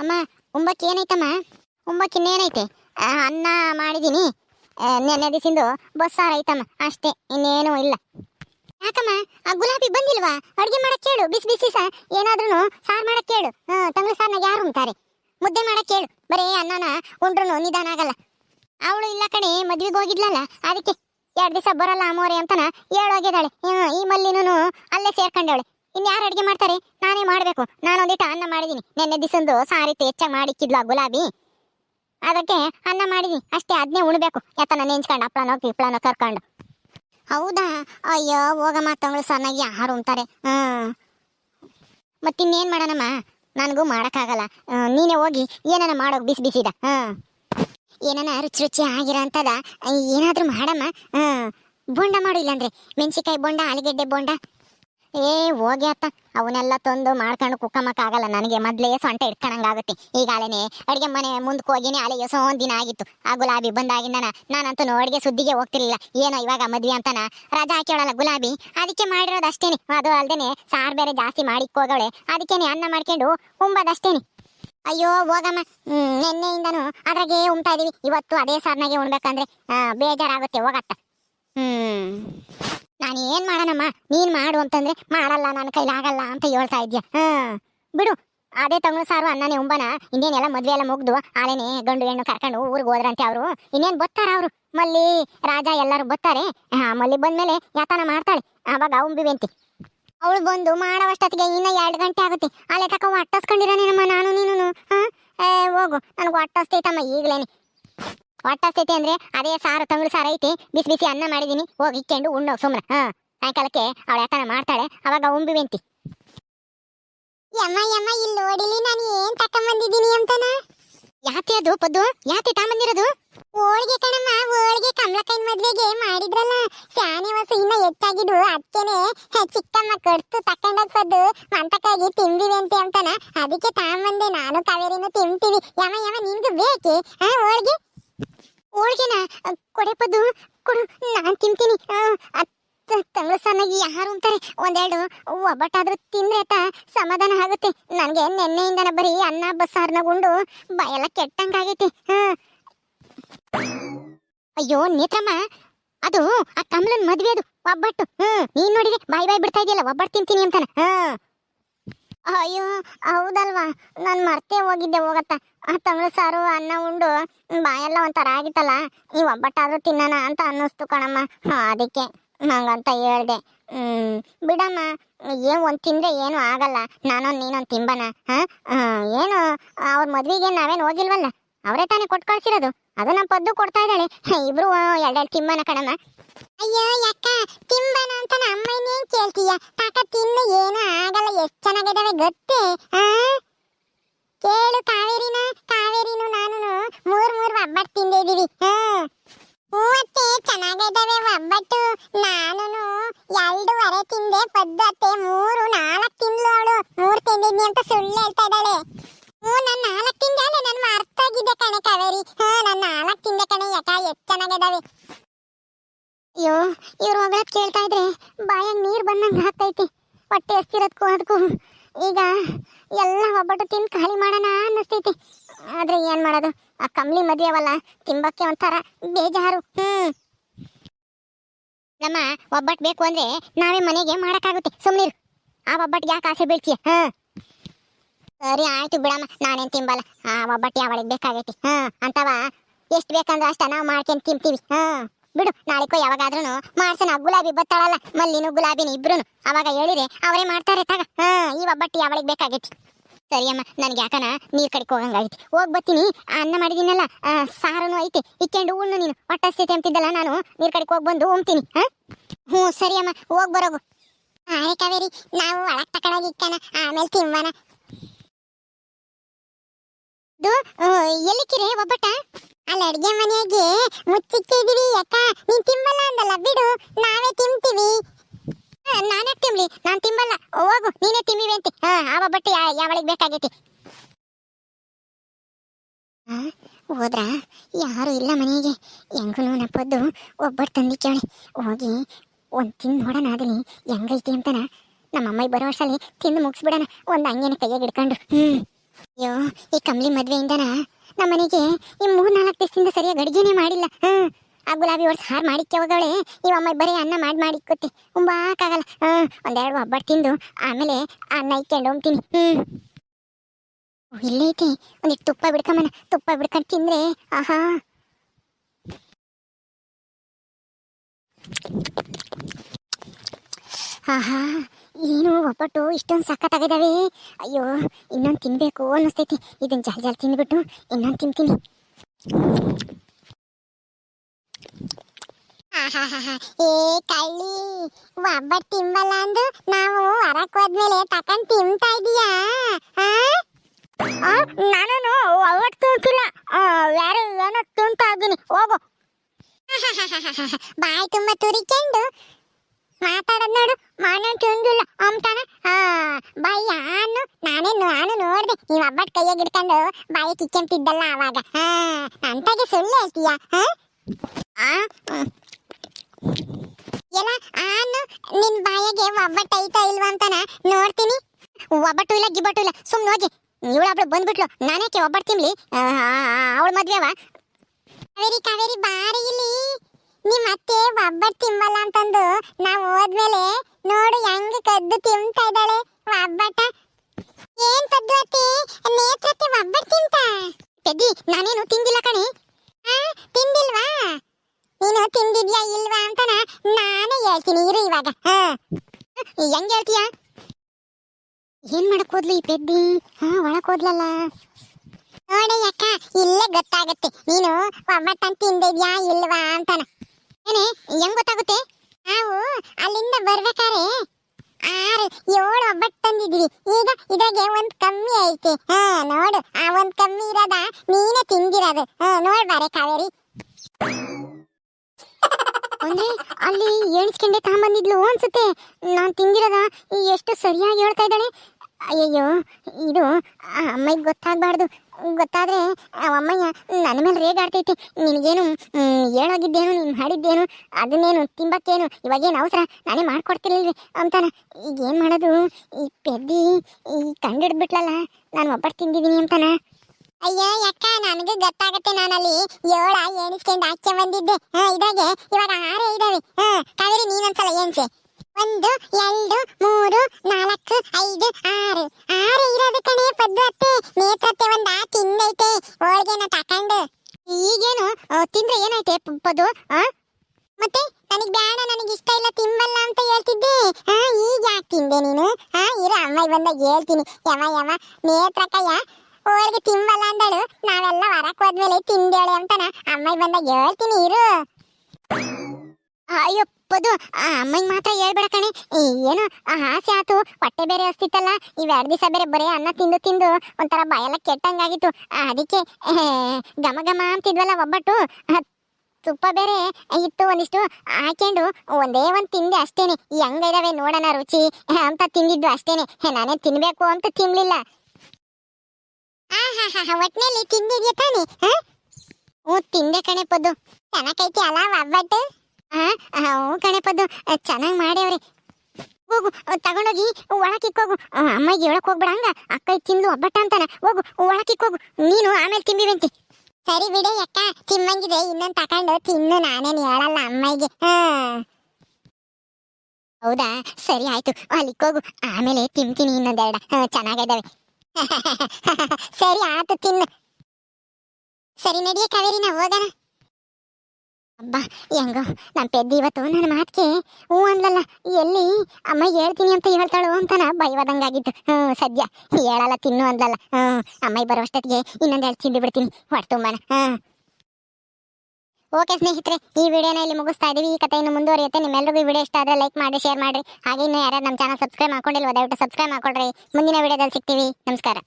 ಅಮ್ಮ, ಉಂಬಕ್ಕೆ ಏನೈತಮ್ಮ? ಉಂಬಕ್ಕೆ ಇನ್ನೇನೈತೆ? ಅನ್ನ ಮಾಡಿದ್ದೀನಿ ನೆನೆ ದಿಸಿಂದು ಬಸ್ಸಾರು ಐತಮ್ಮ, ಅಷ್ಟೇ, ಇನ್ನೇನು ಇಲ್ಲ. ಯಾಕಮ್ಮ, ಆ ಗುಲಾಬಿ ಬಂದಿಲ್ವಾ? ಅಡುಗೆ ಮಾಡಕ್ಕೆ ಕೇಳು, ಬಿಸಿ ಬಿಸಿ ಸಾ ಏನಾದ್ರೂ ಸಾರು ಮಾಡಕ್ಕೆ ಕೇಳು. ತಂಗ್ಳು ಸಾರ್ನಾಗ ಯಾರು ಉಂತಾರೆ ಮುದ್ದೆ ಮಾಡಕ್ಕೆ ಕೇಳು. ಬರೀ ಅನ್ನನ ಉಂಡ್ರು ನಿಧಾನ ಆಗಲ್ಲ. ಅವಳು ಇಲ್ಲ ಕಣೆ, ಮದ್ವೆಗೆ ಹೋಗಿದ್ಲಲ್ಲ, ಅದಕ್ಕೆ. ಎರಡು ದಿವಸ ಬರಲ್ಲ ಅಮೋರೆ ಅಂತನ ಹೇಳೋಗಿದ್ದಾಳೆ. ಈ ಮಲ್ಲಿನೂ ಅಲ್ಲೇ ಸೇರ್ಕೊಂಡವಳೆ. ಇನ್ಯಾರು ಅಡುಗೆ ಮಾಡ್ತಾರೆ? ನಾನೇ ಮಾಡಬೇಕು. ನಾನು ಒಂದಿಟ್ಟು ಅನ್ನ ಮಾಡಿದ್ದೀನಿ ನೆನ್ನೆ ದಿಸಂದು ಸಾರಿತ್ತು ಹೆಚ್ಚಾಗಿ ಮಾಡಿಕ್ಕಿದ್ಲು ಗುಲಾಬಿ. ಅದಕ್ಕೆ ಅನ್ನ ಮಾಡಿದ್ದೀನಿ ಅಷ್ಟೇ ಅದನ್ನೇ ಉಣಬೇಕು. ಯಾತನ ನೆಂಚ್ಕೊಂಡು ಅಪ್ಪಳನೋ ಪಿಪ್ಳನೋ ಕರ್ಕೊಂಡು. ಹೌದಾ? ಅಯ್ಯೋ, ಹೋಗಮ್ಮ ತಂಗಳು ಸಣ್ಣಾಗಿ ಯಾರು ಉಂತಾರೆ ಹಾಂ ಮತ್ತಿನ್ನೇನು ಮಾಡೋಣಮ್ಮ? ನನಗೂ ಮಾಡೋಕ್ಕಾಗಲ್ಲ. ನೀನೇ ಹೋಗಿ ಏನಾನ ಮಾಡೋಗಿ ಬಿಸಿ ಬಿಸಿದ ಹಾಂ ಏನಾನ ರುಚಿ ರುಚಿ ಆಗಿರೋ ಅಂಥದ ಏನಾದರೂ ಮಾಡಮ್ಮ. ಹಾಂ ಬೋಂಡ ಮಾಡು ಇಲ್ಲಾಂದ್ರೆ. ಮೆಣಸಿಕಾಯಿ ಬೋಂಡ, ಆಲೂಗೆಡ್ಡೆ ಬೋಂಡ. ಏ, ಹೋಗಿ ಅತ್ತ. ಅವನ್ನೆಲ್ಲ ತಂದು ಮಾಡ್ಕೊಂಡು ಕುಕ್ಕಮ್ಮಕ್ಕಾಗಲ್ಲ ನನಗೆ ಮೊದಲೇ ಸೊಂಟ ಇಟ್ಕೊಳಂಗಾಗುತ್ತೆ ಈಗಾಗಲೇ ಅಡುಗೆ ಮನೆ ಮುಂದಕ್ಕೆ ಹೋಗಿನಿ ಅಲ್ಲೇ ಎಸೋ ಒಂದು ದಿನ ಆಗಿತ್ತು. ಆ ಗುಲಾಬಿ ಬಂದಾಗಿಂದನ ನಾನಂತೂ ಅಡುಗೆ ಸುದ್ದಿಗೆ ಹೋಗ್ತಿರ್ಲಿಲ್ಲ. ಏನೋ ಇವಾಗ ಮದ್ವೆ ಅಂತನ ರಜಾ ಹಾಕ್ಯವಳಲ್ಲ ಗುಲಾಬಿ. ಅದಕ್ಕೆ ಮಾಡಿರೋದು ಅಷ್ಟೇನೆ. ಅದು ಅಲ್ಲದೆ ಸಾರು ಬೇರೆ ಜಾಸ್ತಿ ಮಾಡಿಕ್ ಹೋಗವಳೆ. ಅದಕ್ಕೇನೆ ಅನ್ನ ಮಾಡ್ಕೊಂಡು ಉಂಬದಷ್ಟೇನೆ. ಅಯ್ಯೋ, ಹೋಗಮ್ಮ. ನಿನ್ನೆಯಿಂದನು ಅದ್ರಾಗೆ ಉಣ್ತಾ ಇದೀವಿ. ಇವತ್ತು ಅದೇ ಸಾರ್ನಾಗೆ ಉಣ್ಬೇಕಂದ್ರೆ ಬೇಜಾರಾಗುತ್ತೆ. ಹೋಗತ್ತ. ಹ್ಮ್. ನಾನು ಏನು ಮಾಡೋಣಮ್ಮ? ನೀನ್ ಮಾಡು ಅಂತಂದ್ರೆ ಮಾಡಲ್ಲ ನನ್ನ ಕೈಲಾಗಲ್ಲ ಅಂತ ಹೇಳ್ತಾ ಇದ್ಯಾ? ಹಾ. ಬಿಡು. ಅದೇ ತಂಗಳು ಸಾರು ಅನ್ನನೇ ಉಂಬನ. ಇನ್ನೇನೆಲ್ಲ ಮದ್ವೆ ಎಲ್ಲ ಮುಗ್ದು ಆಲೇನೆ ಗಂಡು ಹೆಣ್ಣು ಕರ್ಕೊಂಡು ಊರಿಗೆ ಹೋದ್ರಂತೆ ಅವರು. ಇನ್ನೇನು ಬತ್ತಾರ ಅವರು? ಮಲ್ಲಿ, ರಾಜ ಎಲ್ಲರೂ ಬತ್ತಾರೆ ಹಾ, ಮಲ್ಲಿ ಬಂದ್ಮೇಲೆ ಯಾತನ ಮಾಡ್ತಾಳೆ. ಆವಾಗ ಉಂಬಿವೆಂತಿ ಅವಳು ಬಂದು ಮಾಡೋವಷ್ಟೊತ್ತಿಗೆ ಇನ್ನ ಎರಡು ಗಂಟೆ ಆಗುತ್ತೆ. ಅಲ್ಲೇ ತಕ ಅಟ್ಟಸ್ಕೊಂಡಿರೋನೇನಮ್ಮ, ನಾನು ನೀನು ಹಾ? ಹೋಗು. ನನಗೆ ಹೊಟ್ಟಸ್ತೈತಮ್ಮ ಈಗಲೇನೆ. ಹೊಟ್ಟಸ್ತೈತೆ ಅಂದ್ರೆ ಅದೇ ಸಾರು ತಂಗಳು ಸಾರು ಐತಿ. ಬಿಸಿ ಬಿಸಿ ಅನ್ನ ಮಾಡಿದೀನಿ. ಹೋಗಿ ಇಕ್ಕೊಂಡು ಉಣ್ಣೋ ಸುಮ್ಮನೆ ಹಾ ಸಾಯಂಕಾಲಕ್ಕೆ ಅವಳು ಯಾತನ ಮಾಡ್ತಾಳೆ. ಅವಾಗ ಉಂಬಿವೆಂತಿ ಯಮ್ಮ ಯಮ್ಮ ಇಲ್ಲಿ ನೋಡಿಲಿ ನಾನು ಏನ್ ತಕೊಂಬಂದಿದ್ದೀನಿ ಅಂತನ? ಯಾತೆ ಅದು ಪದ್ದು? ಯಾತಿ ತಾಂಬಂದಿರೋದು ಹೋಳಿಗೆ ಕಣಮ್ಮ ಹೋಳಿಗೆ ಕಮಲಕಾಯಿ ಮದ್ವೆಗೆ ಮಾಡಿದ್ರಲ್ಲ. ಶಾನೆ ವಸು ಇನ್ನ ಹೆಚ್ಚಾಗಿದ್ದು. ಅದಕ್ಕೇನೆ ಚಿಕ್ಕಮ್ಮ ಕಡ್ತು ತಕೊಂಡೋಗ್ ಪದ್ದು. ಮಂತಕ್ಕಾಗಿ ತಿಂದಿವಿ ಅಂತೆ ಅಂತನ. ಅದಕ್ಕೆ ತಾಂಬಂದೆ ನಾನು ಕಾವೇರಿನೂ ತಿಂತೀವಿ. ಯಮ ಯಮ ನಿನ್ಗೂ ಬೇಕೆ? ಆ ಹೋಳಿಗೆ? ಹೋಳಿಗೆನ ಕೊಡೆಪದ್ದು ಕೊಡು ನಾನು ತಿಂತೀನಿ. ಅತ್ತ ಸಣ್ಣಗೆ ಯಾರು ಅಂತಾರೆ ಒಂದೆರಡು ಒಬ್ಬಟ್ಟಾದ್ರೂ ತಿಂದ್ರೆ ಆತ ಸಮಾಧಾನ ಆಗುತ್ತೆ. ನನಗೆ ನೆನ್ನೆಯಿಂದನ ಬರೀ ಅನ್ನ ಬಸಾರ್ನ ಗುಂಡು ಬಾಯೆಲ್ಲ ಕೆಟ್ಟಂಗಾಗೈತಿ ಹಾ. ಅಯ್ಯೋ, ನೇತ್ರಮ್ಮ, ಅದು ಆ ಕಮಲನ್ ಮದ್ವೆ ಅದು, ಒಬ್ಬಟ್ಟು. ಹ್ಞೂ ನೀನು ನೋಡಿದ್ರೆ ಬಾಯಿ ಬಾಯಿ ಬಿಡ್ತಾ ಇದೆಯಲ್ಲ ಒಬ್ಬಟ್ಟು ತಿಂತೀನಿ ಅಂತಾನೆ. ಹಾ. ಅಯ್ಯೋ, ಹೌದಲ್ವಾ? ನಾನು ಮರ್ತೇ ಹೋಗಿದ್ದೆ, ಹೋಗತ್ತ. ಆ ತಂಗಳು ಸಾರು, ಅನ್ನ, ಉಂಡು ಬಾಯೆಲ್ಲ ಒಂಥರ ಆಗಿತ್ತಲ್ಲ? ಈ ಒಬ್ಬಟ್ಟಾದ್ರೂ ತಿನ್ನೋಣ ಅಂತ ಅನ್ನಿಸ್ತು ಕಣಮ್ಮ. ಅದಕ್ಕೆ ನಂಗಂತ ಹೇಳ್ದೆ. ಹ್ಮ್, ಬಿಡಮ್ಮ. ಏನ್ ಒಂದ್ ತಿಂದ್ರೆ ಏನು ಆಗಲ್ಲ. ನಾನೊಂದ್, ನೀನೊಂದ್ ತಿಂಬನ, ಹಾ? ಏನು, ಅವ್ರ ಮದ್ವೆಗೆ ನಾವೇನ್ ಹೋಗಿಲ್ವಲ್ಲ? ಅವರೇ ತಾನೇ ಕೊಟ್ಟು ಕಳ್ಸಿರೋದು. ಅದು ನಮ್ಮ ಪದ್ದು ಕೊಡ್ತಾ ಇದ್ದಾಳೆ. ಇಬ್ರು ಎರಡೆರಡು ತಿಂಬನ ಕಣಮ್ಮ. ಅಯ್ಯೋ, ಯಾಕ? ತಿಂಬನ ಅಂತ ಅಮ್ಮನೇನ್ ಕೇಳ್ತೀಯ? ತಾಕ ತಿನ್ನು, ಏನು ಆಗಲ್ಲ. ಎಷ್ಟು ಚೆನ್ನಾಗಿದಾವೆ ಗೊತ್ತೇ, ಆ? ಕೇಳು ಕಾವೇರಿನು ನಾನು ಮೂರ್ ಮೂರ್ ಒಬ್ಬಟ್ಟು ತಿಂದಿದೀವಿ ಹಾ ಮೂವತ್ತೆ ಚೆನ್ನಾಗಿದ್ದಾವೆ ಒಬ್ಬಟ್ಟು ನಾನು ಎರಡೂವರೆ ತಿಂದೆ ಪದ್ದತ್ತೆ ಮೂರು ನಾಲ್ಕು ತಿಂದ್ಲು ಅವಳು ಮೂರ್ ತಿಂದಿದ್ನಿ ಅಂತ ಸುಳ್ಳು ಹೇಳ್ತಾ ಇದ್ದಾಳೆ ಹ್ಞೂ ನಾನು ನಾಲ್ಕು ತಿಂದೆ ಅಲ್ಲ ನಾನು ಮರ್ತಾಗಿದ್ದೆ ಕಣೆ ಕಾವೇರಿ ಹಾ ನಾನು ನಾಲ್ಕು ತಿಂದೆ ಕಣೆ ಯಾಕ ಚೆನ್ನಾಗಿದ್ದಾವೆ ಅಯ್ಯೋ, ಇವ್ರು ಹೋಗ್ಲತ್ ಕೇಳ್ತಾ ಇದ್ರೆ ಬಾಯಾಗ ನೀರು ಬಂದಂಗೆ ಆಗ್ತೈತಿ. ಹೊಟ್ಟೆ ಎಸ್ತಿರೋದಕ್ಕೂ ಅದಕ್ಕೂ ಈಗ ಎಲ್ಲ ಒಬ್ಬಟ್ಟು ತಿಂದು ಖಾಲಿ ಮಾಡೋಣ ಅನ್ನಿಸ್ತೈತಿ. ಆದ್ರೆ ಏನ್ ಮಾಡೋದು? ಆ ಕಮ್ಲಿ ಮದುವೆವಲ್ಲ ತಿಂಬಕ್ಕೆ ಒಂಥರ ಬೇಜಾರು. ಹ್ಮ್. ನಮ್ಮ ಒಬ್ಬಟ್ಟು ಬೇಕು ಅಂದ್ರೆ ನಾವೇ ಮನೆಗೆ ಮಾಡಕ್ಕಾಗುತ್ತೆ. ಸುಮ್ಮನಿರು ಆ ಒಬ್ಬಟ್ಟಿಗೆ ಯಾಕೆ ಆಸೆ ಬೀಳ್ತೀಯ? ಹಾ. ಸರಿ, ಆಯ್ತು ಬಿಡಮ್ಮ. ನಾನೇನ್ ತಿಂಬಲ್ಲ ಆ ಒಬ್ಬಟ್ಟು ಯಾವಳಿಗೆ ಬೇಕಾಗೈತಿ? ಹಾ, ಅಂತವ ಎಷ್ಟು ಬೇಕಂದ್ರೆ ಅಷ್ಟ ನಾವು ಮಾಡ್ಕೊಂಡು ತಿಂತೀವಿ. ಹಾ, ಬಿಡು, ನಾಳೆಕೋ ಯಾವಾಗಾದ್ರೂ ಮಾಡ್ಸನ ಗುಲಾಬಿ ಬತ್ತಾಳಲ್ಲ ಮಲ್ಲಿನ ಗುಲಾಬಿನ ಇಬ್ರುನು. ಅವಾಗ ಹೇಳಿದ್ರೆ ಅವರೇ ಮಾಡ್ತಾರೆ, ತಗ. ಹಾ, ಈ ಒಬ್ಬಟ್ಟಿ ಅವಳಿಗೆ ಬೇಕಾಗೈತಿ. ಸರಿ ಅಮ್ಮ, ನನ್ಗೆ ಯಾಕನ ನೀರ್ ಕಡಿಕೆ ಹೋಗಂಗಾಗೈತಿ ಹೋಗ್ ಬರ್ತೀನಿ. ಅನ್ನ ಮಾಡಿದೀನಲ್ಲ ಸಾರನು ಐತೆ. ಇಕ್ಕೊಂಡು ಉಣ್ಣು ನೀನು. ಹೊಟ್ಟಸ್ತೈತೆ ಅಂತಿದ್ದಲ್ಲ ನಾನು ನೀರ್ ಕಡಿಕೆ ಹೋಗಿ ಬಂದು ಹೋಗ್ತೀನಿ ಹಾ? ಹ್ಞೂ, ಸರಿ ಅಮ್ಮ, ಹೋಗ್ ಬರೋಗು. ಆಯ್ ಕಾವೇರಿ. ನಾವು ಒಳಗೆ ತಕೊಂಡೋಗಿ ಇಕ್ಕನ. ಆಮೇಲೆ ತಿಂಬನ. ಇದು ಕಿರೆ ಒಬ್ಬಟ್ಟ ಅಲ್ಲ, ಅಡ್ಗೆ ಮನೆಯಾಗೆ ಮುಚ್ಚಿಕ್ಕಿದೀವಿ ಅಕ್ಕ. ನೀನ್ ತಿಂಬಲ್ಲ ಅಂದಲ್ಲ, ಬಿಡು. ನಾವೇ ತಿಂತೀವಿ. ನಾನೇ ತಿನ್ಲಿ. ನಾನ್ ತಿಂಬಲ್ಲ. ಹೋಗು. ನೀನೇ ತಿಂಬಿವಿ ಅಂತ. ಹಾ, ಆ ಒಬ್ಬಟ್ಟು ಯಾವಳಿಗೆ ಬೇಕಾಗೈತಿ. ಹೋದ್ರಾ? ಯಾರು ಇಲ್ಲ ಮನೆಗೆ. ಹೆಂಗೂ ನಪ್ಪದ್ದು ಒಬ್ಬಟ್ಟು ಕೇಳಿ. ಹೋಗಿ ಒಂದು ತಿಂದು ನೋಡೋಣ ಅದನ್ನ ಹೆಂಗೈತಿ ಅಂತನ. ನಮ್ಮ ಅಮ್ಮ ಬರೋ ವರ್ಷಲ್ಲಿ ತಿಂದು ಮುಗಿಸ್ಬಿಡೋಣ. ಒಂದು ಹಂಗೇನೆ ಕೈಯಾಗ ಹಿಡ್ಕೊಂಡು. ಹ್ಮ್. ಅಯ್ಯೋ ಈ ಕಮ್ಲಿ ಮದ್ವೆಯಿಂದನ? ನಮ್ಮನೆಗೆ ಈ ಮೂರ್ ನಾಲ್ಕು ದಿವಸದಿಂದ ಸರಿಯಾಗಿ ಅಡಿಗೆನೇ ಮಾಡಿಲ್ಲ. ಹಾ ಆ ಗುಲಾಬಿ ಒಡ್ಸ್ ಹಾರು ಮಾಡಿಕ್ಕೆ ಹೋಗವಳೆ ಈ ಅಮ್ಮ ಬರೀ ಅನ್ನ ಮಾಡಿ ಮಾಡಿ ಕೊತ್ತೆ ಉಂಬಾಕಾಗಲ್ಲ. ಹ್ಮ್ ಒಂದೆರಡು ಒಬ್ಬಟ್ಟು ತಿಂದು ಆಮೇಲೆ ಅನ್ನ ಇಕ್ಕೊಂಡು ಹೋಗ್ತೀನಿ ಹ್ಮ್. ಓ, ಇಲ್ಲೇ ಐತೆ. ಒಂದಿಟ್ಟು ತುಪ್ಪ ಬಿಡ್ಕೊಂಬನ ತುಪ್ಪ ಬಿಡ್ಕೊಂಡು ತಿಂದ್ರೆ ಆಹಾ. ಆಹಾ. ಏನು ಒಬ್ಬಟ್ಟು, ಇಷ್ಟೊಂದು ಸಖತ್ತಾಗಿದಾವೆ ಅಯ್ಯೋ, ಇನ್ನೊಂದು ತಿನ್ಬೇಕು ಅನ್ನಿಸ್ತೈತಿ. ಇದನ್ನ ಜಲ್ ಜಲ್ ತಿಂದ್ಬಿಟ್ಟು ಇನ್ನೊಂದು ತಿಂತೀನಿ. ಏ ಕಳ್ಳಿ ಒಬ್ಬಟ್ಟು ತಿಂಬಲ್ಲ ಅಂದು ನಾವು ಹೊರಕ್ ಹೋದ್ಮೇಲೆ ತಕೊಂಡ್ ತಿಂತಾ ಇದೀಯಾ? ನಾನು ಒಬ್ಬಟ್ಟು ತಿಂತಿಲ್ಲ. ಯಾರು ಏನೋ ತಿಂತಾ ಇದ್ದೀನಿ. ಹೋಗು. ಬಾಯಿ ತುಂಬ ತುರಿಕೊಂಡು. ಮಾತಾಡೋದ್ ನೋಡು ಮಾನ ತಿಂದಿಲ್ಲ ಅಂತಾನ ಬಾಯಿ ನಾನು ನಾನೇ ನಾನು ನೋಡ್ದೆ. ನೀವು ಹಬ್ಬಟ್ ಕೈಯಾಗ ಹಿಡ್ಕೊಂಡು ಬಾಯಿ ಕಿಚ್ಚಂತಿದ್ದಲ್ಲ ಅವಾಗ. ಅಂತಾಗೆ ಸುಳ್ಳು ಹೇಳ್ತೀಯ. ಎಲ್ಲ ಆನು ನಿನ್ ಬಾಯಿಗೆ ಒಬ್ಬಟ್ಟು ಐತಾ ಇಲ್ವಾ ಅಂತಾನ ನೋಡ್ತೀನಿ. ಒಬ್ಬಟ್ಟು ಇಲ್ಲ ಗಿಬ್ಬಟ್ಟು ಇಲ್ಲ. ಸುಮ್ನೆ ಹೋಗಿ. ಅಪ್ಪ ಬಂದ್ಬಿಟ್ಲು. ನಾನೇಕೆ ಒಬ್ಬಟ್ಟು ತಿನ್ಲಿ ಅವಳ ಮದ್ವೆವ? ಕಾವೇರಿ ಕಾವೇರಿ, ಬಾರಿ ಇಲ್ಲಿ. ನಿಮ್ ಅತ್ತೆ ಒಬ್ಬಟ್ಟು ತಿಂಬಲ್ಲ ಅಂತಂದು ನಾವು ಹೋದ್ಮೇಲೆ ನೋಡು ಹೆಂಗ್ ಕದ್ದು ತಿಂತಾ ಇದ್ದಾಳೆ. ಒಬ್ಬಟ ಏನ್ ಕದ್ದು ಅತ್ತೆ? ನೇತ್ರತ್ತೆ ಒಬ್ಬಟ್ಟು ತಿಂತ? ಪೆದ್ದಿ ನಾನೇನು ತಿಂದಿಲ್ಲ ಕಣೆ. ಆ, ತಿಂದಿಲ್ವಾ? ನೀನು ತಿಂದಿದ್ಯಾ ಇಲ್ವಾ ಅಂತನ ನಾನೇ ಹೇಳ್ತೀನಿ, ಇರು ಇವಾಗ. ಹಾ. ಹೆಂಗ್ ಹೇಳ್ತೀಯ? ಏನ್ ಮಾಡಕ್ ಹೋದ್ಲಿ ಈ ಪೆದ್ದಿ? ಹಾ, ಒಳಕ್ ಹೋದ್ಲಲ್ಲ. ನೋಡಿ ಅಕ್ಕ ಇಲ್ಲೇ ಗೊತ್ತಾಗತ್ತೆ. ನೀನು ಒಬ್ಬಟ್ಟನ್ ತಿಂದಿದ್ಯಾ ಇಲ್ವಾ ಅಂತಾನ. ಏನೇ, ಹೆಂಗ್ ಗೊತ್ತಾಗುತ್ತೆ? ನಾವು ಅಲ್ಲಿಂದ ಬರ್ಬೇಕಾರೆ ಆರು, ಏಳು ಒಬ್ಬಟ್ಟು ತಂದಿದ್ವಿ ಈಗ ಇದಾಗೆ ಒಂದ್ ಕಮ್ಮಿ ಐತೆ. ಹಾ, ನೋಡು, ಆ ಒಂದ್ ಕಮ್ಮಿ ಇರೋದ ನೀನೇ ತಿಂದಿರೋದು. ಹಾ ನೋಡ್ಬಾರೆ ಕಾವೇರಿ. ಅಂದ್ರೆ ಅಲ್ಲಿ ಎಣಿಸ್ಕೊಂಡೆ ತಗೊಂಬಂದಿದ್ಲು ಅನ್ಸುತ್ತೆ. ನಾನ್ ತಿಂದಿರೋದ ಎಷ್ಟು ಸರಿಯಾಗಿ ಹೇಳ್ತಾ ಇದ್ದಾಳೆ. ಅಯ್ಯಯ್ಯೋ, ಇದು ಅಮ್ಮಗೆ ಗೊತ್ತಾಗಬಾರ್ದು ಗೊತ್ತಾಗ್ಬಾರ್ದು. ಗೊತ್ತಾದ್ರೆ ಅಮ್ಮಯ್ಯ ನನ್ನ ಮೇಲೆ ರೇಗಾಡ್ತೈತಿ ನಿನಗೇನು ಹೇಳೋಗಿದ್ದೇನು ನೀನು ಮಾಡಿದ್ದೇನು ಅದನ್ನೇನು, ತಿಂಬಕ್ಕೇನು, ಇವಾಗೇನು ಅವಸರ? ನಾನೇ ಮಾಡ್ಕೊಡ್ತಿರ್ಲಿಲ್ವಿ ಅಂತಾನ. ಈಗ ಏನು ಮಾಡೋದು? ಈ ಪೆದ್ದಿ, ಈ ಕಂಡಿಡ್ಬಿಟ್ಲಲ್ಲ ನಾನು ಒಬ್ಬಟ್ಟು ತಿಂದಿದ್ದೀನಿ ಅಂತಾನ. ಅಯ್ಯೋ, ಯಾಕ? ನನಗೆ ಗೊತ್ತಾಗತ್ತೆ ನಾನಲ್ಲಿ. ಏಳ ಎಣಿಸ್ಕೊಂಡು ಆಚೆ ಬಂದಿದ್ದೆ. ಹಾ ಇದಾಗೆ ಇವಾಗ ಆರೇ ಇದಾವೆ. ಹಾ, ಕಾವೇರಿ, ನೀನೊಂದ್ಸಲ ಎಣ್ಸೆ ಒಂದು, ಎರಡು, ಮೂರು, ನಾಲ್ಕು, ಐದು, ಆರು. ಆರು ಇರೋದು ಕಣೆ ಪದ್ದು ಅತ್ತೆ ನೇತ್ರತ್ತೆ ಒಂದ ತಿಂದೈತೆ ಹೋಳ್ಗೆನ ತಕೊಂಡು. ಈಗೇನು ತಿಂದ್ರೆ ಏನಾಯ್ತೆ ಪದು ಮತ್ತೆ ನನಗ್ ಬೇಡ ನನಗೆ ಇಷ್ಟ ಇಲ್ಲ, ತಿಂಬಲ್ಲ ಅಂತ ಹೇಳ್ತಿದ್ದೆ. ಹಾ ಈಗ ಯಾಕೆ ತಿಂದೆ ನೀನು? ಹಾ ಇರ, ಅಮ್ಮ ಬಂದಾಗ ಹೇಳ್ತೀನಿ. ಯವ ಯವ ನೇತ್ರಕ್ಕಯ್ಯ, ಹೋಳಿಗೆ ತಿಂಬಲ್ಲ ಅಂದಳು. ನಾವೆಲ್ಲ ಹೊರಕ್ ಹೋದ್ಮೇಲೆ ತಿಂದೇಳೆ ಅಂತನ. ಅಮ್ಮ ಬಂದಾಗ ಹೇಳ್ತೀನಿ, ಇರು. ಅಯ್ಯೋ ಪದು ಆ ಅಮ್ಮಂಗ್ ಮಾತ್ರ ಹೇಳ್ಬೇಡ ಕಣೆ. ಏನು, ಆ ಆಸೆ ಆತು. ಹೊಟ್ಟೆ ಬೇರೆ ಹಸ್ತಿತ್ತಲ್ಲ. ಎರಡು ದಿವಸ ಬೇರೆ ಬರೇ ಅನ್ನ ತಿಂದು ತಿಂದು ಒಂಥರ ಬಾಯೆಲ್ಲ ಕೆಟ್ಟಂಗಾಗಿತ್ತು. ಅದಕ್ಕೆ ಘಮ ಘಮ ಅಂತಿದ್ವಲ್ಲ ಒಬ್ಬಟ್ಟು. ತುಪ್ಪ ಬೇರೆ ಇತ್ತು ಒಂದಿಷ್ಟು ಹಾಕೊಂಡು ಒಂದೇ ಒಂದ್ ತಿಂದೆ ಅಷ್ಟೇನೆ. ಹೆಂಗಿದಾವೆ ನೋಡೋಣ ರುಚಿ. ಅಂತ ತಿಂದಿದ್ದು ಅಷ್ಟೇನೆ. ನಾನೇ ತಿನ್ಬೇಕು ಅಂತ ತಿನ್ಲಿಲ್ಲ. ಆಹಾಹಾ ಒಟ್ನಲ್ಲಿ ತಿಂದಿದ್ಯಾ ತಾನೆ? ಹ್ಞೂ, ತಿಂದೆ ಕಣೆ ಪದ್ದು ಚೆನ್ನಾಗೈತಿ ಅಲ್ಲ ಒಬ್ಬಟ್ಟು? ಹ್ಞೂ ಕಣೆ ಪದ್ದು ಚೆನ್ನಾಗಿ ಮಾಡ್ಯಾವ್ರಿ. ಹೋಗು ತಗೊಂಡೋಗಿ ಒಳಕಿಕ್ಕೋಗು ಅಮ್ಮಗೆ ಹೇಳಕ್ ಹೋಗ್ಬೇಡ ಹಂಗ. ಅಕ್ಕ ತಿಂದು ಒಬ್ಬಟ್ಟ ಅಂತಾನ. ಹೋಗು ಒಳಕಿಕ್ಕೋಗು ನೀನು ಆಮೇಲೆ ತಿಂಬಿವಂತಿ ಸರಿ ಬಿಡೆ ಅಕ್ಕ, ತಿಮ್ಮಂಗಿದೆ. ಇನ್ನೊಂದು ತಕೊಂಡು ತಿನ್ನು, ನಾನೇನು ಹೇಳಲ್ಲ ಅಮ್ಮಗೆ ಹೌದಾ? ಸರಿ ಆಯ್ತು. ಅಲ್ಲಿಕ್ಕೋಗು ಆಮೇಲೆ ತಿಂತೀನಿ ಇನ್ನೊಂದೆರಡ. ಚೆನ್ನಾಗಿ ಚೆನ್ನಾಗಿದ್ದಾವೆ ಸರಿ, ಆತು, ತಿನ್ನು. ಸರಿ, ನಡಿಯ, ಕಾವೇರಿ, ನಾವು ಅಬ್ಬ, ಹೆಂಗೋ ನಮ್ಮ ಪೆದ್ದಿ ಇವತ್ತು ನನ್ನ ಮಾತಿಗೆ ಹ್ಞೂ ಅನ್ಲಲ್ಲ ಎಲ್ಲಿ? ಅಮ್ಮ ಹೇಳ್ತೀನಿ ಅಂತ ಹೇಳ್ತಾಳು ಅಂತಾನ ಬೈವದಂಗಾಗಿತ್ತು. ಹ್ಞೂ, ಸದ್ಯ. ಹೇಳಲ್ಲ, ತಿನ್ನು ಅಂದಲ್ಲ ಹ್ಞೂ ಅಮ್ಮ ಬರೋಷ್ಟೊತ್ತಿಗೆ ಇನ್ನೊಂದೆರಡು ತಿಂದು ಬಿಡ್ತೀನಿ. ಹೊಟ್ಟೆ ತುಂಬಾನ. ಹಾಂ ಓಕೆ ಸ್ನೇಹಿತರೆ, ಈ ವಿಡಿಯೋನ ಇಲ್ಲಿ ಮುಗಿಸ್ತಾ ಇದ್ದೀವಿ ಈ ಕಥೆ ಇನ್ನೂ ಮುಂದುವರಿಯುತ್ತೆ. ನಿಮ್ಮೆಲ್ಲರಿಗೂ ವಿಡಿಯೋ ಇಷ್ಟ ಆದರೆ ಲೈಕ್ ಮಾಡಿ, ಶೇರ್ ಮಾಡಿ. ಹಾಗೆ ಇನ್ನೂ ಯಾರ್ಯಾರು ನಮ್ಮ ಚಾನಲ್ ಸಬ್ಸ್ಕ್ರೈಬ್ ಮಾಡ್ಕೊಂಡಿಲ್ವ, ದಯವಿಟ್ಟು ಸಬ್ಸ್ಕ್ರೈಬ್ ಮಾಡ್ಕೊಳ್ರಿ. ಮುಂದಿನ ವಿಡಿಯೋದಲ್ಲಿ ಸಿಗ್ತೀವಿ. ನಮಸ್ಕಾರ.